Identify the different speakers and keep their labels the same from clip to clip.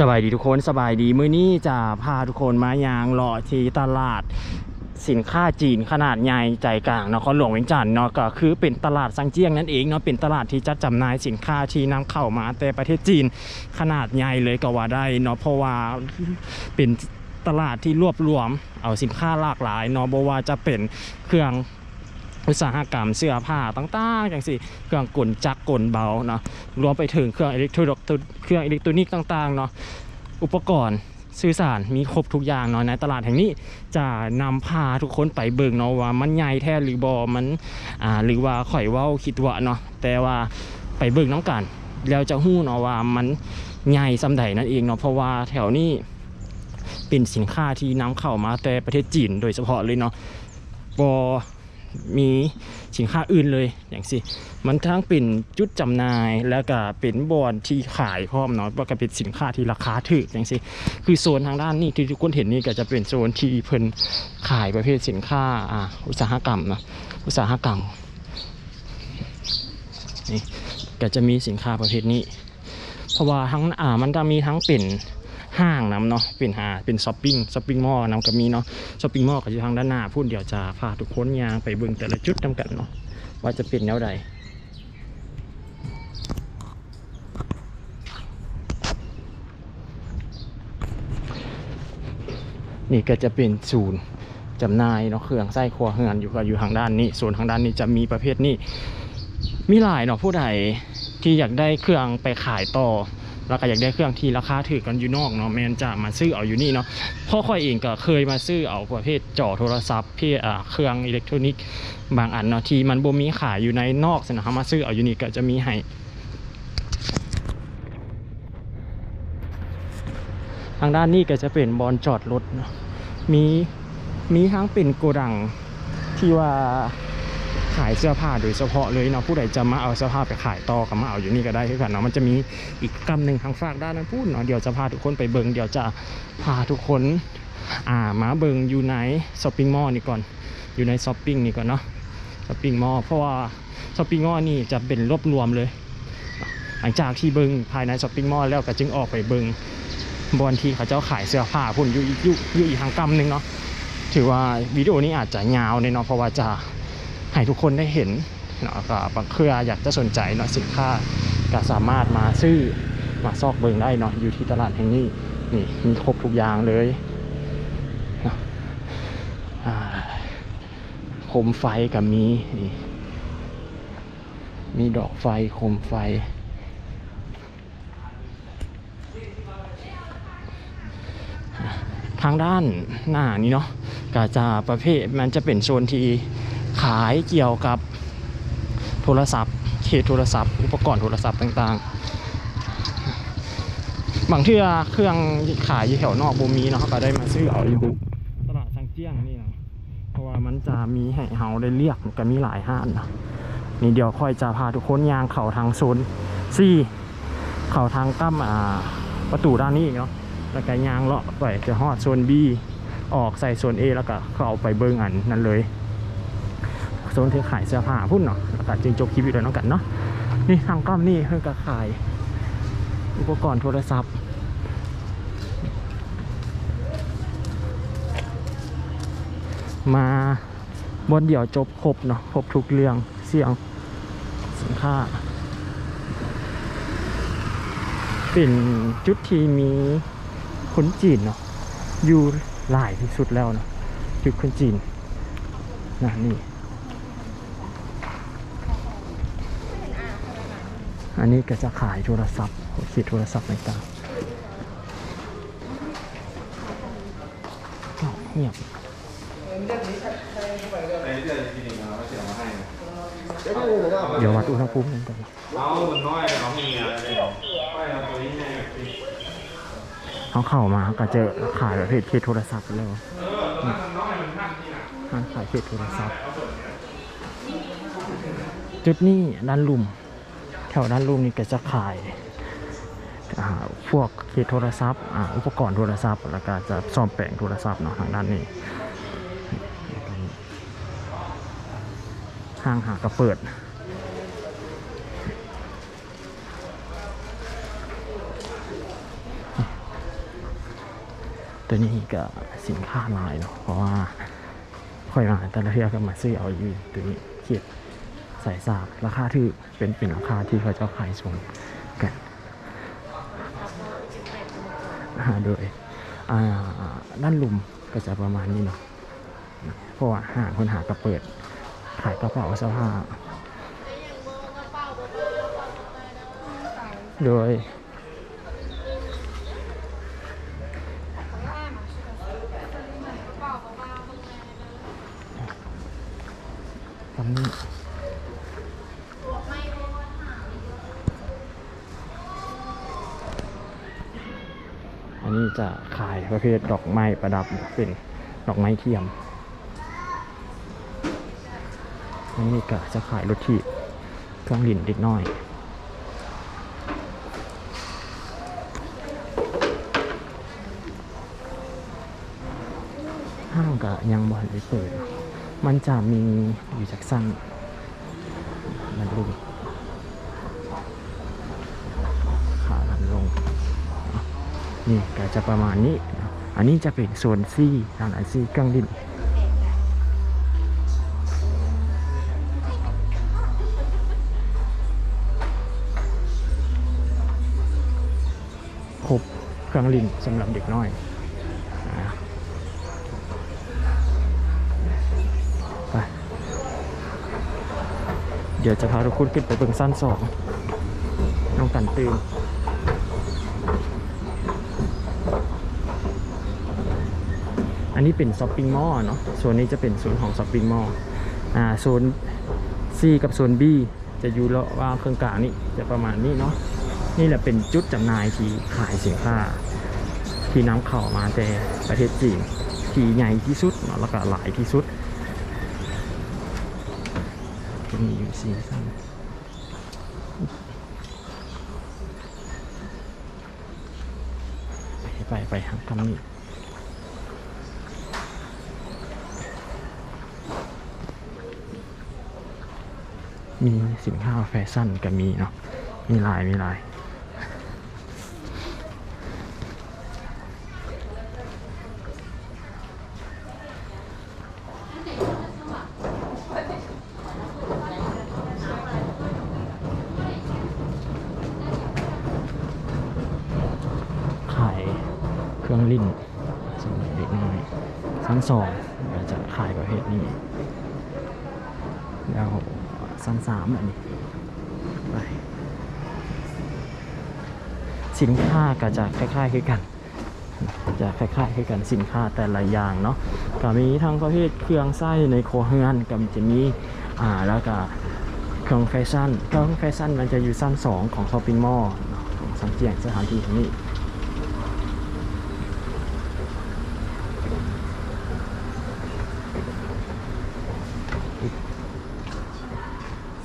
Speaker 1: สบายดีทุกคนสบายดีมื้อนี้จะพาทุกคนมายางเลาะที่ตลาดสินค้าจีนขนาดใหญ่ใจกลางนครหลวงเวียงจันทร์เนาะก็คือเป็นตลาดซังเจียงนั่นเองเนาะเป็นตลาดที่จัดจำหน่ายสินค้าที่นำเข้ามาแต่ประเทศจีนขนาดใหญ่เลยก็ว่าได้เนาะเพราะว่าเป็นตลาดที่รวบรวมเอาสินค้าหลากหลายเนาะบ่ว่าจะเป็นเครื่อง อุตสาหกรรมเสื้อผ้าต่างๆอย่างสิเครื่องกลจักรกลเบาเนาะรวมไปถึงเครื่องอิเล็กทรอนิกส์เครื่องอิเล็กทรอนิกส์ต่างๆเนาะอุปกรณ์สื่อสารมีครบทุกอย่างเนาะในตลาดแห่งนี้จะนำพาทุกคนไปเบิ่งเนาะว่ามันใหญ่แท้หรือบอมันอ่าหรือว่าข่อยว้าคิดว่าเนาะแต่ว่าไปเบิ่งน้ำกัน แล้วจะหู้เนาะว่ามันใหญ่สำใดนั่นเองเนาะเพราะว่าแถวนี้เป็นสินค้าที่นำเข้ามาแต่ประเทศจีนโดยเฉพาะเลยเนาะบอ มีสินค้าอื่นเลยอย่างสิมันทั้งเป็นจุดจำหน่ายแล้วก็เป็นบอนที่ขายพร้อมเนาะว่าก็เป็นสินค้าที่ราคาถูกอย่างสิคือโซนทางด้านนี้ที่ทุกคนเห็นนี่ก็จะเป็นโซนที่เพิ่นขายประเภทสินค้าอ่าอุตสาหกรรมนะอุตสาหกรรมนี่ก็จะมีสินค้าประเภทนี้ เพราะว่าทั้งอ่ามันจะมีทั้งเป็น ห้างน้ำเนาะเป็นหาเป็นช้อปปิ้งช้อปปิ้งมอลล์นำก็มีเนาะช้อปปิ้งมอลก็อยู่ทางด้านหน้าพูดเดี๋ยวจะพาทุกคนยางไปเบิ่งแต่ละจุดนำกันเนาะว่าจะเป็นแนวใดนี่ก็จะเป็นศูนย์จำหน่ายเนาะเครื่องไส้ครัวเฮือนอยู่ก็อยู่ทางด้านนี้ส่วนทางด้านนี้จะมีประเภทนี้มีหลายเนาะผู้ใดที่อยากได้เครื่องไปขายต่อ แล้วก็อยากได้เครื่องที่ราคาถือกันอยู่นอกเนาะแมนจะมาซื้อเอาอยู่นี่เนาะพ่อค่อยเองก็เคยมาซื้อเอาประเภทจอโทรศัพท์เพี่อเครื่องอิเล็กทรอนิกส์บางอันเนาะที่มันบ่มีขายอยู่ในนอกสนะครับมาซื้อเอาอยู่นี่ก็จะมีให้ทางด้านนี้ก็จะเป็นบอลจอดรถเนาะมีมีทั้งเป็นโกดังที่ว่า ขายเสื้อผ้าโดยเฉพาะเลยเนาะผู้ใดจะมาเอาเสื้อผ้าไปขายต่อก็มาเอาอยู่นี่ก็ได้คือกันเนาะมันจะมีอีกกำหนึ่งทางฝากด้านนั้นพูดเนาะเดี๋ยวจะพาทุกคนไปเบิงเดี๋ยวจะพาทุกคนอ่ามาเบิงอยู่ในช้อปปิ้งมอลล์นี่ก่อนอยู่ในช้อปปิ้งนี่ก่อนเนาะช้อปปิ้งมอลล์เพราะว่าช้อปปิ้งมอลล์นี่จะเป็นรวบรวมเลย หลังจากที่เบิงภายในช้อปปิ้งมอลล์แล้วก็จึงออกไปเบิงบอนที่เขาเจ้าขายเสื้อผ้าพุ่นอยู่อีกอยู่อยู่อีกทางกำหนึ่งเนาะถือว่าวิดีโอนี้อาจจะยาวเลยเนาะเพราะว่าจะ ให้ทุกคนได้เห็นเนาะก็บางเครืออยากจะสนใจเนาะสินค้าก็สามารถมาซื้อมาซอกเบิงได้เนาะอยู่ที่ตลาดแห่งนี้นี่มีครบทุกอย่างเลยเนาะโคมไฟก็มีนี่มีดอกไฟโคมไฟทางด้านหน้านี้เนาะก็จะประเภทมันจะเป็นโซนที่ ขายเกี่ยวกับโทรศัพท์เคสโทรศัพท์ อุปกรณ์โทรศัพท์ต่างๆ บางเที่อเครื่องขายอยู่แถวนอกบูมีเนาะเขาก็ได้มาซื้อเอาอยู่ตลาดซังเจี้ยงนี่นะเพราะว่ามันจะมีให้เฮาได้เรียกกันมีหลายห้านนะนี่เดี๋ยวค่อยจะพาทุกคนย่างเข่าทางโซนซี่เข่าทางตั้มอ่าประตูด้านนี้อีกเนาะแล้วก็ยางเลาะไปจะฮอดโซน B ออกใส่โซน A แล้วก็เข้าไปเบิ้งอันนั้นเลย โซนที่ขายเสื้อผ้าพุ่นเนาะแล้วก็จึงจบคลิปวิดีโอน้องกันเนาะนี่ทางกล้อมนี่เพื่อก็ขาย อุปกรณ์โทรศัพท์มาบนเดี่ยวจบครบเนาะครบทุกเรื่องเสียงสินค้าเป็นจุดที่มีคนจีนเนาะอยู่หลายที่สุดแล้วเนาะจุดคนจีนนะนี่ อันนี้ก็จะขายโทรศัพท์ขีดโทรศัพท์ต่างๆอ้าเงียบเดี๋ยววัดอุณหภูมิกันก่อน
Speaker 2: เอามันน้อยเราเมียเขา
Speaker 1: เข้ามาก็เจอขายประเภทเคสโทรศัพท์แล้ว
Speaker 2: เออตัวนั้นมันน้อยมันหักที่น่ะ
Speaker 1: ร้านขายเคสโทรศัพท์ จุดนี้ด้านลุ่ม ถวด้านลุ่มนี่ก็จะขายพวกเคสโทรศัพท์อุปกรณ์โทรศัพท์ แล้วก็จะซ่อมแปลงโทรศัพท์เนาะทางด้านนี้ห้างหากระเปิดตัวนี้ก็สินค้าลายเนาะเพราะว่าค่อยมาแต่ละเทือก็มาซื้อเอาอยู่ตัวนี้เขียด ใส่สากราคาที่เป็นเป็นราคาที่เขาเจ้าขายส่งกันโดยด้านลุมก็จะประมาณนี้เนาะเพราะว่าห้างคนหาก็เปิด ขายกระเป๋าเสื้อผ้าโดยตอนนี้อันนี้ จะขายประเภทดอกไม้ประดับเป็นดอกไม้เทียมนนี้ก็จะขายรถถีบเครื่องดินเด็กน้อยห้างก็ยังบ่ทันได้เปิด มันจะมีอยู่จากสั้นมันดูขาลันลง นี่ก็จะประมาณนี้ อันนี้จะเป็นโซนซี่ทางไหนซี่เครื่องดินครบเครื่องลินสำหรับเด็กน้อยไปเดี๋ยวจะพาทุกคนขึ้นไปเบิ่งสั้นสองน้องกันตื่น อันนี้เป็นช้อปปิ้งมอลล์เนาะโซนนี้จะเป็นโซนของช้อปปิ้งมอลล์อ่าโซน C กับโซน B จะอยู่ระหว่างเครื่องกลางนี่จะประมาณนี้เนาะนี่แหละเป็นจุดจำหน่ายที่ขายสินค้า ที่นำเข้ามาแต่ประเทศจีนที่ใหญ่ที่สุดเนาะแล้วก็หลายที่สุดจะมีอยู่สี่สั้นไปไปทางคำนี้ มีสินค้าแฟชั่นก็มีเนาะมีลายมีลายขายเครื่องลิ้นสำหรับเด็กน้อยชั้นสองก็จะขายประเภทนี้ ชั้นสามอันนี้ไปสินค้าก็จะคล้ายๆคือกัน จะคล้ายๆคือกันสินค้าแต่ละอย่างเนาะก็มีทั้งประเภทเครื่องไส้ในโครัวเฮือนก็จะมีอ่าแล้วก็เครื่องแฟชั่นเครื่องแฟชั่นมันจะอยู่สั้นสองของช้อปปิ้งมอลล์เนาะของสังเกียงสถานที่แห่งนี้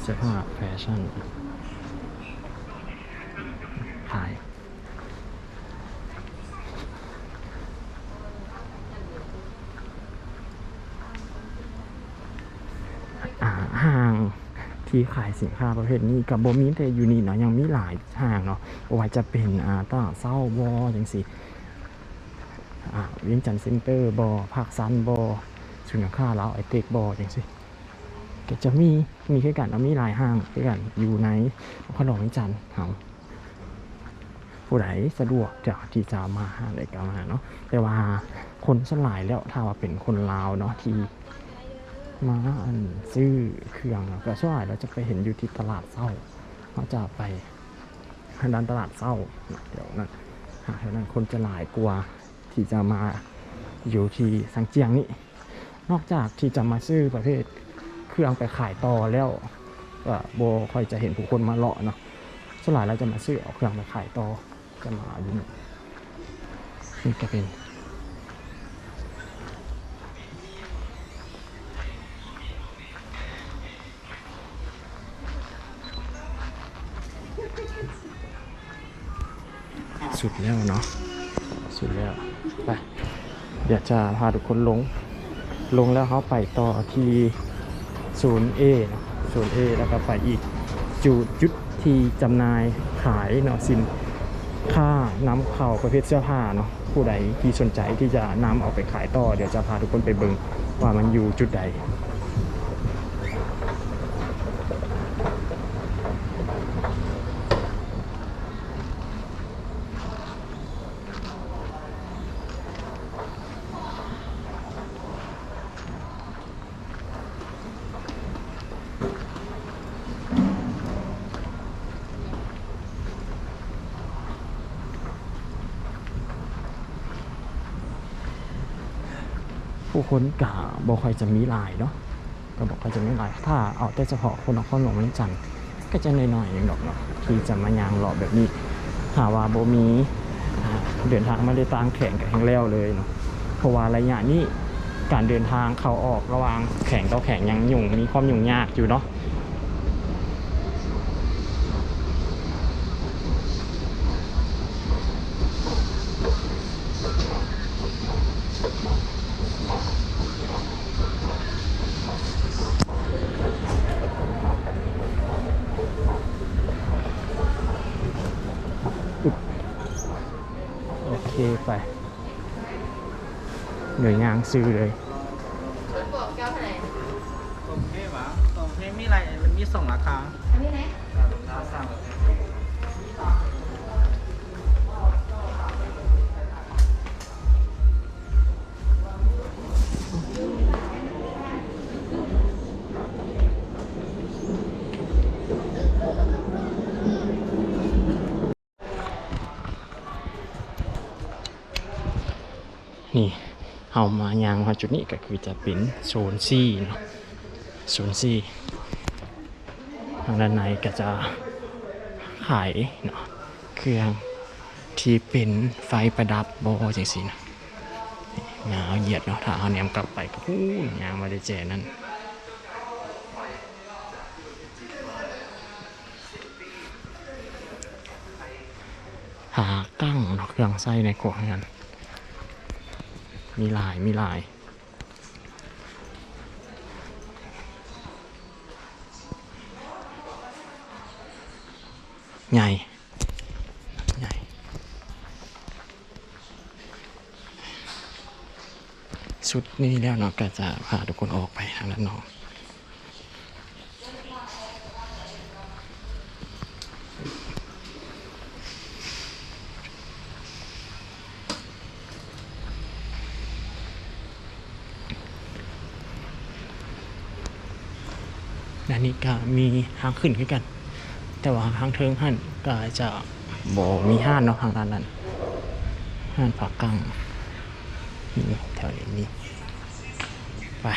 Speaker 1: เสื้อผ้าแฟชั่นขายห้างที่ขายสินค้าประเภทนี้กับโบมีแต่อยู่นี่เนาะยังมีหลายห้างเนาะบ่ว่าจะเป็นอ่าตาเศร้าวอจังสิอ่าวิ่งจันเซ็นเตอร์บอภาคซันบอสุนค้าลาวไอเทคบอจังสิ ก็จะมีมีแค่กันเอามีหลายห้างแค่กันอยู่ในขนมจันทร์เาผู้ใดสะดวกจะที่จะมาหาได้ก็มาเนาะแต่ว่าคนส่วนหลายแล้วถ้าว่าเป็นคนลาวเนาะที่มาอันซื้อเครื่องก็ส่วนใหญ่เราจะไปเห็นอยู่ที่ตลาดเศร้าเขาจะไปทางด้านตลาดเศร้าเดี๋ยวนั้นหาแถวนั้นคนจะหลายกว่าที่จะมาอยู่ที่สังเจียงนี่นอกจากที่จะมาซื้อประเภท เครื่องไปขายต่อแล้วโบค่อยจะเห็นผู้คนมาเลาะเนาะส่วนหลายเราจะมาซื้อเอาเครื่องไปขายต่อจะมาอยู่นี่นี่ก็เป็นสุดแล้วเนาะสุดแล้วไปเดี๋ยวจะพาทุกคนลง ลงแล้วเขาไปต่อที่ ศูนย์ A เนอะศูนย์ A แล้วก็ไปอีกจุดจุดที่จำหน่ายขายเนาะสินค่านำเข้าประเภทเสื้อผ้าเนาะผู้ใดที่สนใจที่จะนำเอาไปขายต่อ เดี๋ยวจะพาทุกคนไปเบิงว่ามันอยู่จุดใด คนกะบอกใครจะมีลายเนาะก็บอกใครจะมีลาย ถ้าเอาแต่เฉพาะคนนครหลวงมันจันก็จะน้อยๆอย่างดอกเนาะที่จะมายางหลอแบบนี้ หาว่าโบมีเดินทางมาได้ตางแข่งกับแห่งแล้วเลยเนาะเพราะว่าระยะนี้การเดินทางเข้าออกระหว่างแข่งต่อแข่งยังยุ่งมีความยุ่งยากอยู่เนาะ โอเคไปเหนื่อยงาง ซื้อเลย
Speaker 3: ชุดบวกเก้าเท่าไหร่
Speaker 2: ตรงเทพอะตรงเทพมีอะไรมันมีสองราคา
Speaker 3: อันนี้นะ
Speaker 2: ราคาสาม
Speaker 1: เอามายางมาจุดนี้ก็คือจะเป็นโซนซีเนาะโซนซีทางด้านในก็จะขายเนาะเครื่องที่เป็นไฟประดับโบจังสีนะนี่งาเอาเหยียดเนาะถ้าเอาแหนมกลับไปก็พูนยางมาได้แจนั่นหากั้งเนาะเครื่องไส้ในกล่องนั้น มีลายมีลาย ใหญ่ใหญ่สุดนี้แล้วเนาะก็จะพาทุกคนออกไปทางด้านนอก ก็มีทางขึ้นขึ้นกัน แต่ว่าทางเทิงหันก็จะบ่มีห้านเนาะทางด้านนั้นห้านผักกังนี่แถวนี้มีไป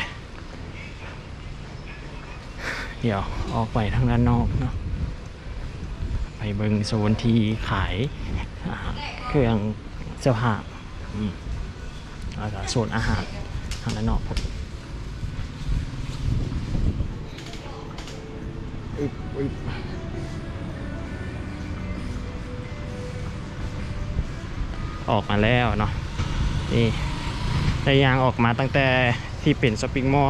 Speaker 1: เดี๋ยวออกไปทางด้านนอกเนาะไปเบิงโซนที่ขายเครื่องเสื้อผ้าอืมแล้วก็โซนอาหารทางด้านนอกครั ออกมาแล้วเนาะนี่ได้ยางออกมาตั้งแต่ที่เป็นช้อปปิ้งมอ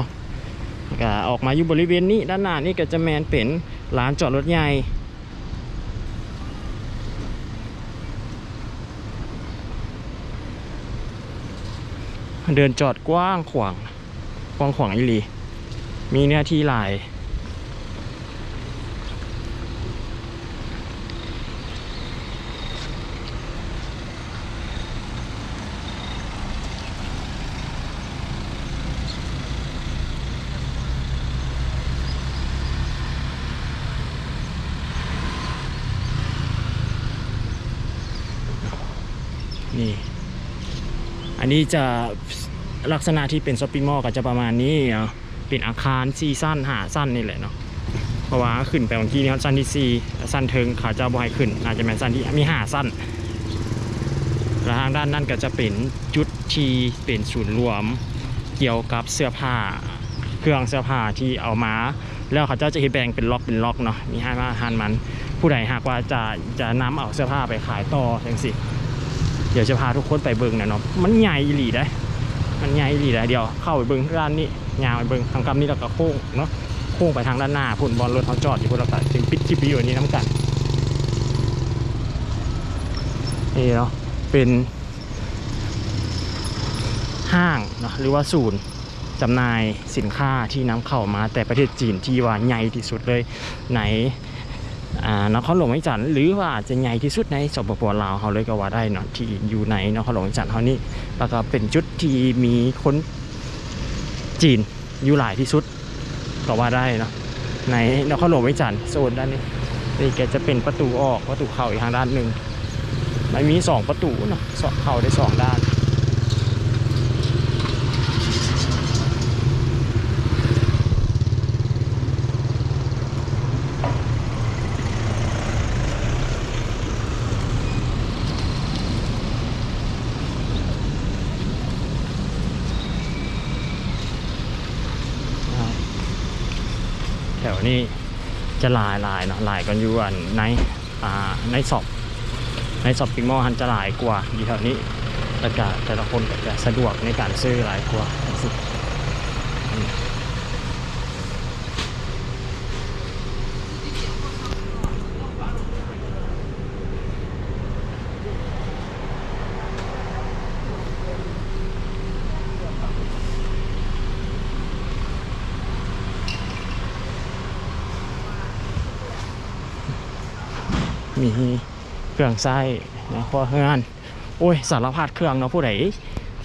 Speaker 1: ก็ออกมาอยู่บริเวณนี้ด้านหน้านี่ก็จะแมนเป็นร้านจอดรถใหญ่เดินจอดกว้างขวางกว้างขวางอีหลีมีเนื้อที่หลาย นี่ อันนี้จะลักษณะที่เป็นช้อปปิ้งมอลล์ก็จะประมาณนี้เนาะเป็นอาคารซีสั้นหาสั้นนี่แหละเนาะเพราะว่าขึ้นไปบางทีนี่เขาสั้นที่สี่สั้นเทิงขาเจะบ่ให้ขึ้น อาจจะเป็นสั้นที่มีหาสั้นแล้วทางด้านนั้นก็จะเป็นจุดที่เป็นศูนย์รวม เกี่ยวกับเสื้อผ้าเครื่องเสื้อผ้าที่เอามา แล้วเขาเจ้าจะแบ่งเป็นล็อกเป็นล็อกเนาะมีให้มาทานมัน ผู้ใดหากว่าจะจะนำเอาเสื้อผ้าไปขายต่อจังสิ เดี๋ยวจะพาทุกคนไปเบิ่งนะเนาะมันใหญ่หลีได้ มันใหญ่หลีได้เดี๋ยวเข้าไปเบิงด้านนี้ยาวไปเบิงทางกำนี้แล้วก็โค้งเนาะโค้งไปทางด้านหน้าพุ่นบอลรถเขาจอดอยู่พุ่นแล้วก็จึงปิดคลิปวิดีโอนี้น้ำกันนี่เนาะเป็นห้างเนาะหรือว่าศูนย์จำหน่ายสินค้าที่นำเข้ามาแต่ประเทศจีนที่ว่าใหญ่ที่สุดเลยใน นครหลวงวียงจันทร์หรือว่าจะใหญ่ที่สุดในสปปลาวเขาเลยก็ว่าได้เนาะที่อยู่ในนครหลวงวียงจันทร์เขานี่แล้วก็เป็นจุดที่มีคนจีนอยู่หลายที่สุดก็ว่าได้เนาะในนครหลวงวียงจันทร์โซนด้านนี้นี่แกจะเป็นประตูออกประตูเข้าอีกทางด้านหนึ่งมันมีสองประตูเนาะเข้าได้สองด้าน แถวนี้ จะหลายหลายเนาะหลายกันอยู่อันในอ่าในสอบในสอบปิงมอหันจะหลายกว่าอยู่แถวนี้แล้วก็แต่ละคนก็จะสะดวกในการซื้อหลายกว่าสิ มีเครื่องไส้นะพวกงานโอ้ยสารพัดเครื่องเนาะผู้ใด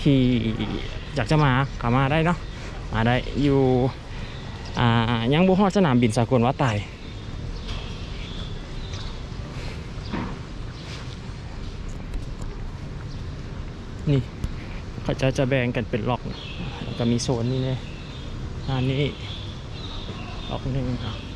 Speaker 1: ที่อยากจะมาก็มาได้เนาะมาได้อยู่อ่ายังบุฮอดสนามบินสากลว่าไตายนี่เขาจะจะแบ่งกันเป็นล็อกแล้วก็มีโซนนี่เลยอันนี้ล็อกหนึ่งอะนี่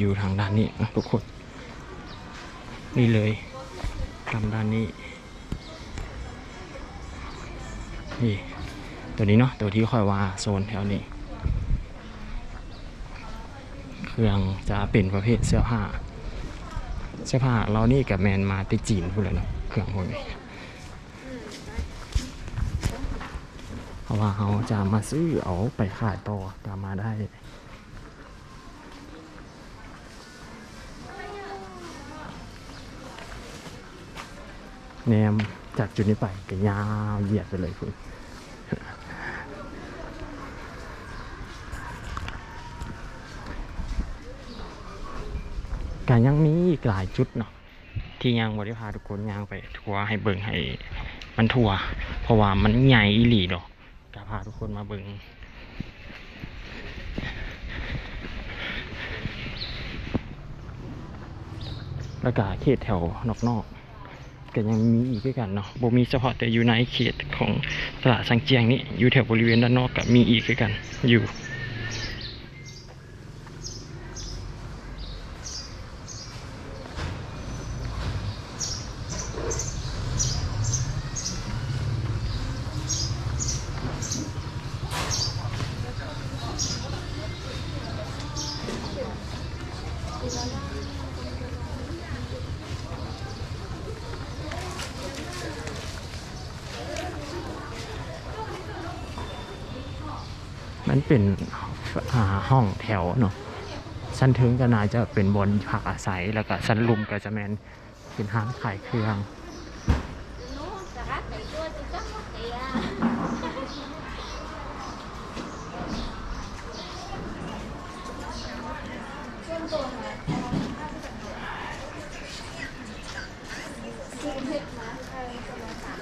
Speaker 1: อยู่ทางด้านนี้นะทุกคน นี่เลยทางด้านนี้ นี่ ตัวนี้เนาะตัวที่คอยว่าโซนแถวนี้ เครื่องจะเป็นประเภทเสื้อผ้า เสื้อผ้าเรานี่กับแมนมาติจีนพูดเลยเนาะเครื่องพวกนี้เพราะว่าเขาจะมาซื้อเอาไปขายต่อก็มาได้ แนมจากจุดนี้ไปก็ยาวเหยียดไปเลยคุณการยังมีอีกหลายจุดเนาะที่ยังบริพาทุกคนย่างไปทัวร์ให้เบิ่งให้มันทัวร์เพราะว่ามันใหญ่อีหลีดอกก็พาทุกคนมาเบิ่งแล้วก็เขตแถวนอกๆ ก็ยังมีอีกด้วยกันเนาะบ่มีเฉพาะแต่อยู่ในเขตของตลาดสังเจียงนี่อยู่แถวบริเวณด้านนอกก็มีอีกด้วยกันอยู่ มันเป็นอ่าห้องแถ วเนาะชั้นถึงก็น่าจะเป็นบนพักอาศัยแล้วก็ชั้นลุมก็จะแมนเป็นห้างขายเครื่อง
Speaker 3: Nó xả rác để tôi tôi chắc mất kìa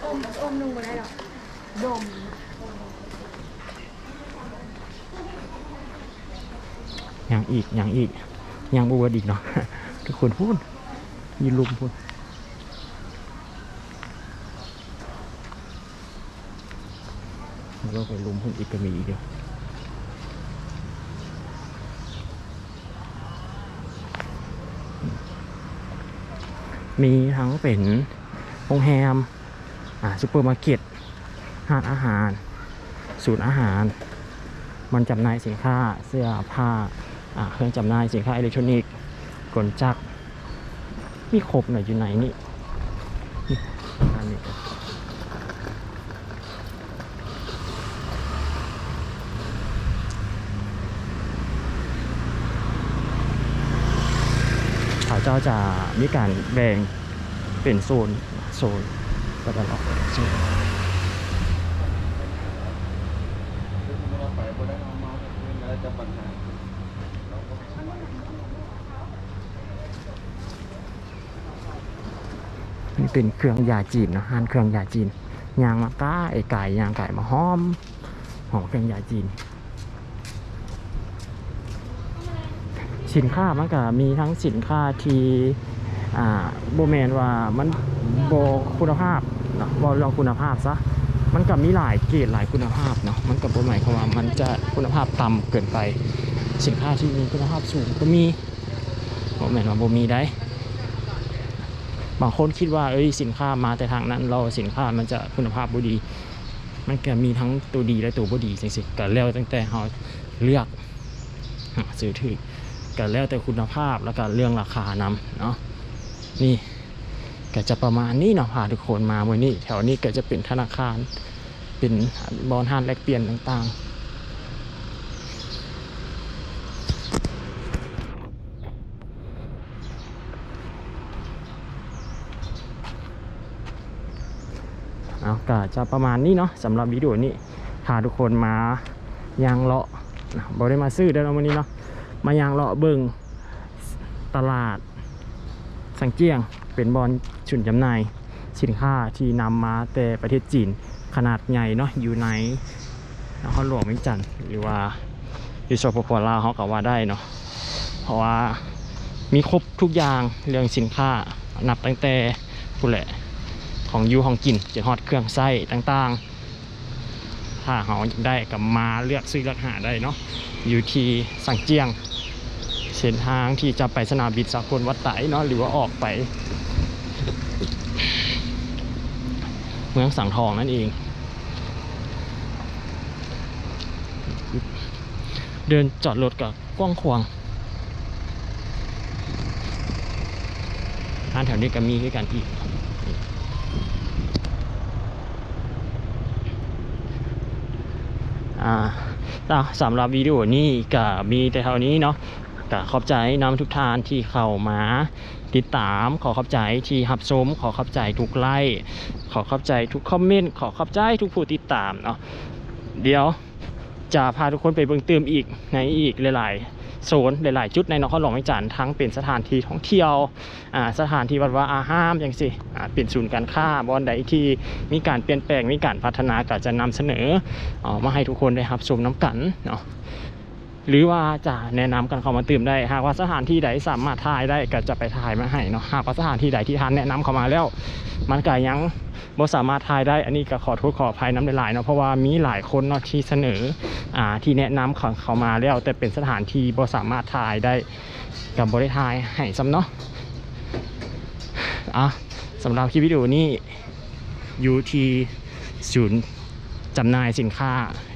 Speaker 3: อมอมลงมาได้หรอดม
Speaker 1: ยัง อีกยังอีกยังบวดอีกเนาะทุกคนพูดยืนลุมพูดแล้วก็ไปลุมพูดอีกก็มีอีกเดียวมีทั้งเป็นโรงแรมอ่าซูเปอร์มาร์เก็ตห้างอาหาร ศูนย์อาหาร มันจำหน่ายสินค้าเสื้อผ้า เครื่องจำหน่ายสินค้าอิเล็กทรอนิกส์กลจักรมีครบหน่อยอยู่ไหนนี่นี่อันนี้เขาเจ้าจะมีการแบ่งเป็นโซน โซนก็ตลอดโซน นี่เป็นเครื่องยาจีนนะห้านเครื่องยาจีนยางมาก้าไอไก่ยางไก่มาหอมหอมเครื่องยาจีน สินค้ามันก็มีทั้งสินค้าที่อ่าโบแมนว่ามันโบคุณภาพเนาะบอลองคุณภาพซะมันก็มีหลายเกรดหลายคุณภาพเนาะมันก็บ่หมายความว่ามันจะคุณภาพต่ำเกินไป สินค้าที่มีคุณภาพสูงก็มีโบแมนว่าโบมีได้ บางคนคิดว่าเอ้ยสินค้ามาแต่ทางนั้น เราสินค้ามันจะคุณภาพบ่ดี มันก็มีทั้งตัวดีและตัวบ่ดีจังซี่ก็แล้วตั้งแต่เราเลือกซื้อถือก็แล้วแต่คุณภาพแล้วก็เรื่องราคานำเนาะนี่ก็จะประมาณนี้เนาะพาทุกคนมามื้อนี้ แถวนี้ก็จะเป็นธนาคาร เป็นบอนห้านแลกเปลี่ยนต่างๆ เอาก็จะประมาณนี้เนาะสำหรับวิดีโอนี้พาทุกคนมายางเลาะนะบอได้มาซื้อเด้อเนาะวันนี้เนาะมายางเลาะเบิงตลาด สังเจียงเป็นบอลชุนจำหน่ายสินค้าที่นำมาแต่ประเทศจีนขนาดใหญ่เนาะอยู่ในนครหลวงเวียงจันหรือว่าอยู่สปปลาวเขาก็ว่าได้เนาะเพราะว่ามีครบทุกอย่างเรื่องสินค้านับตั้งแต่ผู้แหละ ของยูของกินจะฮอดเครื่องไส้ต่างๆ ถ้าเขาอยากได้กับมาเลือกซื้อเลือกหาได้เนาะอยู่ที่สังเจียงเส้นทางที่จะไปสนามบินสากลวัดไตเนาะหรือว่าออกไป เมืองสังทองนั่นเอง เดินจอดรถกับกว้างขวางร้านแถวนี้ก็มีด้วยกันอีก อ่าสำหรับวิดีโอนี้ก็มีแต่เท่านี้เนาะก็ขอบใจน้ำทุกทานที่เข้ามาติดตามขอขอบใจที่หับชมขอขอบใจทุกไลค์ขอขอบใจทุกคอมเมนต์ขอขอบใจทุกผู้ติดตามเนาะเดี๋ยวจะพาทุกคนไปเบิ่งเติมอีกในอีกหลาย ๆ โซนหลาย ๆ จุดในนครหลวงเวียงจันทร์ทั้งเป็นสถานที่ท่องเที่ยวสถานที่วัดว่าอาหามอย่างสิอ่าเป็นศูนย์การค้าบอนใดที่มีการเปลี่ยนแปลงมีการพัฒนาก็จะนำเสนออมาให้ทุกคนได้รับชมน้ำกันเนาะ หรือว่าจะแนะนำกันเข้ามาตื่มได้ หากว่าสถานที่ใดสามารถถ่ายได้ก็จะไปถ่ายมาให้เนาะหากว่าสถานที่ใดที่ท่านแนะนำเข้ามาแล้ว มันก็ยังบ่สามารถถ่ายได้ อันนี้ก็ขอโทษขออภัยน้ำหลายๆเนาะเพราะว่ามีหลายคนเนาะที่เสนออ่าที่แนะนำเขาเขามาแล้ว แต่เป็นสถานที่บ่สามารถถ่ายได้กับบ่ได้ถ่ายให้ซ้ำเนาะอะสำหรับคลิปวิดีโอนี้อยู่ที่ศูนย์ จำหน่ายสินค้า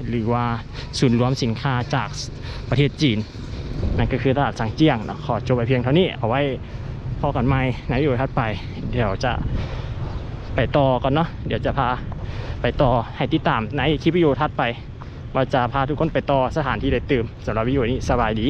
Speaker 1: หรือว่าศูนย์รวมสินค้าจากประเทศจีน นั่นก็คือตลาดสังเจียงนะขอจบไปเพียงเท่านี้เอาไว้พอกันไหมในวิดีโอถัดไป เดี๋ยวจะไปต่อกันเนาะเดี๋ยวจะพาไปต่อให้ติดตามในคลิปวิดีโอถัดไปว่าจะพาทุกคนไปต่อสถานที่ใดตื่มสำหรับวิดีโอนี้สบายดี